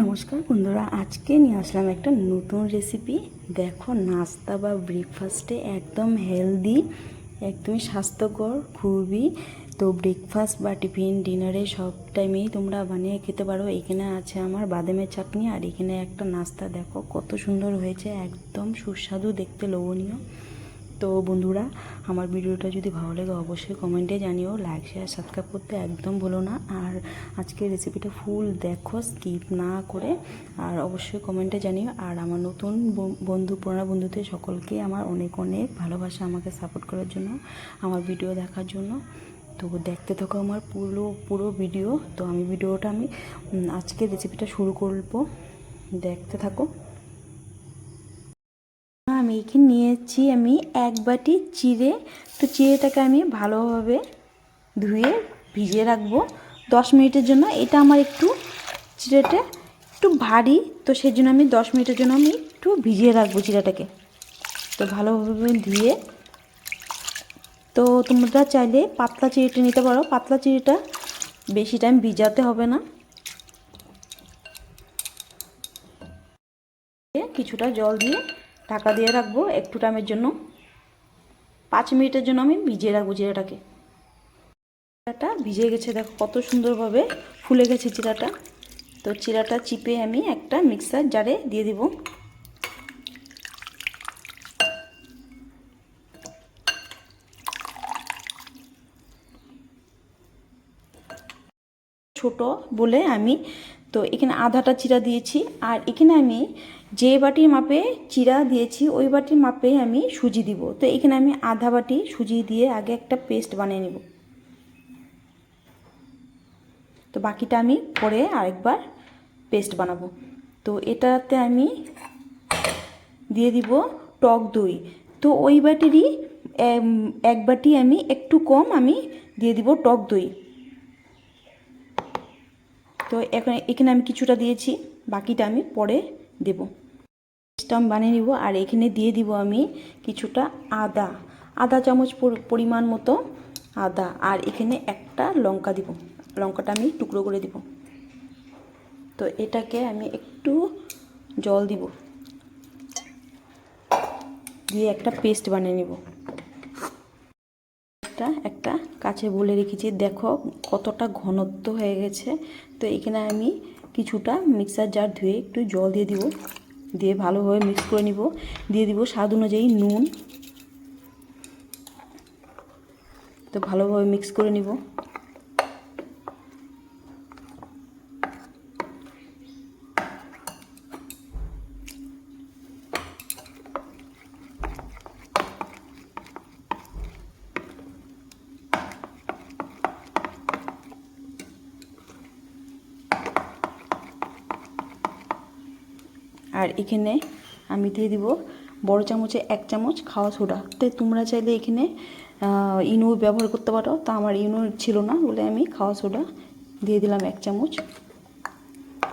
নমস্কার বন্ধুরা, আজকে নিয়ে আসলাম একটা নতুন রেসিপি দেখো, নাস্তা বা ব্রেকফাস্টে একদম হেলদি একদমই স্বাস্থ্যকর খুবই। তো ব্রেকফাস্ট বা টিফিন ডিনারে সব টাইমেই তোমরা বানিয়ে খেতে পারো। এখানে আছে আমার বাদামের চাটনি আর এখানে একটা নাস্তা। দেখো, কত সুন্দর হয়েছে, একদম সুস্বাদু, দেখতে লোভনীয়। তো বন্ধুরা, আমার ভিডিওটা যদি ভালো লাগে অবশ্যই কমেন্টে জানিও লাইক শেয়ার সাবস্ক্রাইব করতে একদম ভুলো না। আর আজকের রেসিপিটা ফুল দেখো স্কিপ না করে, আর অবশ্যই কমেন্টে জানিও। আর আমার নতুন বন্ধু, পুরানো বন্ধুদের সকলকে আমার অনেক অনেক ভালোবাসা আমাকে সাপোর্ট করার জন্য, আমার ভিডিও দেখার জন্য। তো দেখতে থাকো আমার পুরো পুরো ভিডিও তো আমি ভিডিওটা আমি আজকে রেসিপিটা শুরু করব। দেখতে থাকো। আমি এখানে নিয়েছি আমি এক বাটি চিড়ে। তো চিড়েটাকে আমি ভালোভাবে ধুয়ে ভিজিয়ে রাখব। দশ মিনিটের জন্য। এটা আমার একটু চিড়েটা একটু ভারী। তো সেই জন্য আমি দশ মিনিটের জন্য আমি একটু ভিজিয়ে রাখব চিড়েটাকে। তো ভালোভাবে ধুয়ে। তো তোমরা চাইলে পাতলা চিড়েটা নিতে পারো। পাতলা চিড়েটা বেশি টাইম ভিজাতে হবে না। কিছুটা জল দিয়ে ঢাকা দিয়ে রাখব একটু টাইমের জন্য। পাঁচ মিনিটের জন্য আমি ভিজিয়ে রাখব জিরাটাকে। চিরাটা ভিজে গেছে, দেখো কত সুন্দরভাবে ফুলে গেছে চিরাটা তো চিরাটা চিপে আমি একটা মিক্সার জারে দিয়ে দিব। ছোট বলে আমি, তো এখানে আধাটা চিরা দিয়েছি। আর এখানে আমি যে বাটির মাপে চিরা দিয়েছি, ওই বাটির মাপে আমি সুজি দিব। তো এখানে আমি আধা বাটি সুজি দিয়ে আগে একটা পেস্ট বানিয়ে নেব। তো বাকিটা আমি পরে আরেকবার পেস্ট বানাবো। তো এটাতে আমি দিয়ে দিব টক দই। তো ওই বাটিরই এক বাটি আমি একটু কম আমি দিয়ে দিব টক দই। তো এখন এখানে আমি কিছুটা দিয়েছি, বাকিটা আমি পরে দেব। পেস্টটা আমি বানিয়ে নিব, আর এখানে দিয়ে দিব আমি কিছুটা আদা। আদা চামচ পরিমাণ মতো আদা। আর এখানে একটা লঙ্কা দিব। লঙ্কাটা আমি টুকরো করে দিব। তো এটাকে আমি একটু জল দিব। দিয়ে একটা পেস্ট বানিয়ে নিব। একটা একটা কাছে বলে রেখেছি দেখো কতটা ঘনত্ব হয়ে গেছে। তো এখানে আমি কিছুটা মিক্সার জার ধুয়ে একটু জল দিয়ে দিব। দিয়ে ভালোভাবে মিক্স করে নিব। দিয়ে দিব স্বাদ অনুযায়ী নুন। তো ভালোভাবে মিক্স করে নিব। আর এখানে আমি দিয়ে দিব বড় চামচে এক চামচ খাওয়া সোডা। তো তোমরা চাইলে এখানে ইনো ব্যবহার করতে পারো। তা আমার ইনো ছিল না বলে আমি খাওয়া সোডা দিয়ে দিলাম এক চামচ।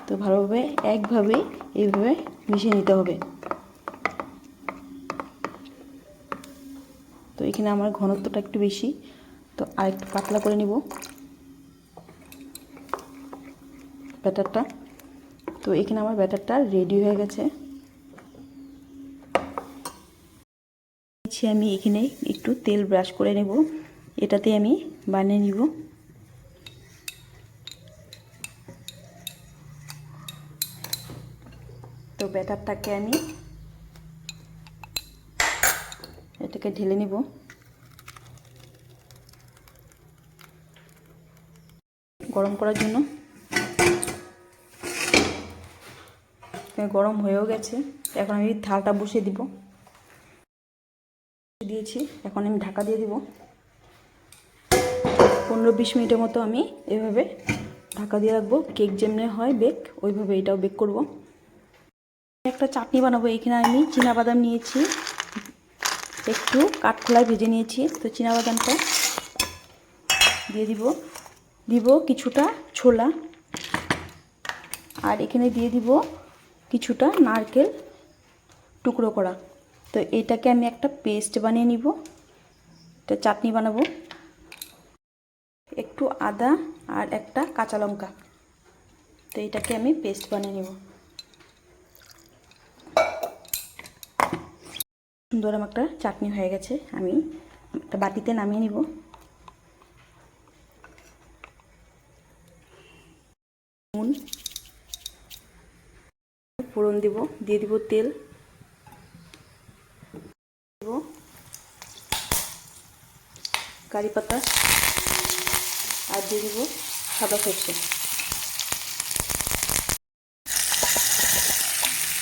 তো ভালোভাবে একভাবে এইভাবে মিশিয়ে নিতে হবে। তো এখানে আমার ঘনত্বটা একটু বেশি। তো আর একটু পাতলা করে নিব। ব্যাটারটা। তো এখানে আমার ব্যাটারটা রেডি হয়ে গেছে। আমি এখানে একটু তেল ব্রাশ করে নেব। এটাতে আমি বানিয়ে নিব। তো ব্যাটারটাকে আমি এটাকে ঢেলে নিব। গরম করার জন্য গরম হয়েও গেছে। এখন আমি থালটা বসিয়ে দিব। দিয়েছি। এখন আমি ঢাকা দিয়ে দিব। পনেরো বিশ মিনিটের মতো আমি এভাবে ঢাকা দিয়ে রাখব। কেক যেমনি হয় বেক, ওইভাবে এটাও বেক করব। একটা চাটনি বানাবো। এখানে আমি বাদাম নিয়েছি। একটু কাঠখোলায় ভেজে নিয়েছি। তো বাদামটা দিয়ে দিব। দিব কিছুটা ছোলা। আর এখানে দিয়ে দিব কিছুটা নারকেল টুকরো করা। তো এটাকে আমি একটা পেস্ট বানিয়ে নিব। এটা চাটনি বানাবো। একটু আদা আর একটা কাঁচা লঙ্কা। তো এটাকে আমি পেস্ট বানিয়ে নেব। সুন্দর আমার একটা চাটনি হয়ে গেছে। আমি একটা বাটিতে নামিয়ে নিব। নুন ফোড়ন দিব, দিয়ে দিব তেল। দিব কারি পাতা আর দিয়ে দিব সাদা সরষে।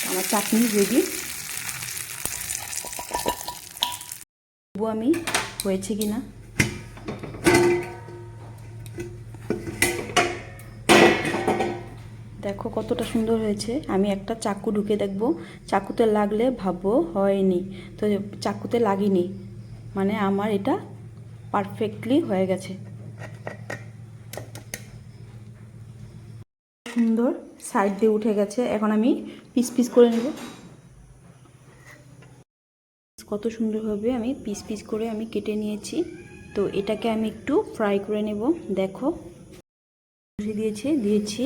আমার চাটনি রেডি আমি, হয়েছে কি না দেখো কতটা সুন্দর হয়েছে। আমি একটা চাকু ঢুকে দেখব। চাকুতে লাগলে ভাববো হয়নি। তো চাকুতে লাগিনি। মানে আমার এটা পারফেক্টলি হয়ে গেছে। সুন্দর সাইড দিয়ে উঠে গেছে। এখন আমি পিস পিস করে নেব। কত সুন্দরভাবে আমি পিস পিস করে আমি কেটে নিয়েছি। তো এটাকে আমি একটু ফ্রাই করে নেব। দেখো। দিয়েছি। দিয়েছি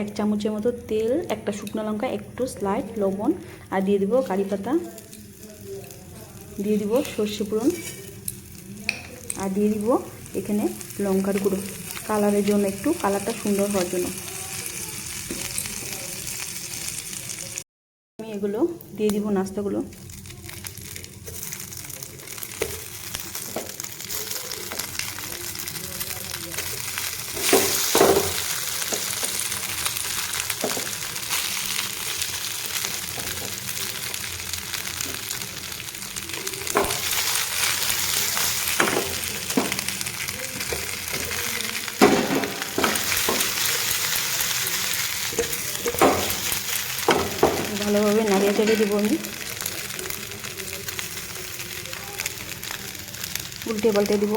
এক চামচের মতো তেল, একটা শুকনো লঙ্কা, একটু স্লাইড লবণ, আর দিয়ে দিব কারি পাতা। দিয়ে দিব সর্ষে পুরন আর দিয়ে দিব এখানে লঙ্কার গুঁড়ো। কালারের জন্য একটু, কালারটা সুন্দর হওয়ার জন্য। আমি এগুলো দিয়ে দিব নাস্তাগুলো। ভালোভাবে নাড়িয়ে চেড়ে দেবো আমি। উল্টে পাল্টে দিব।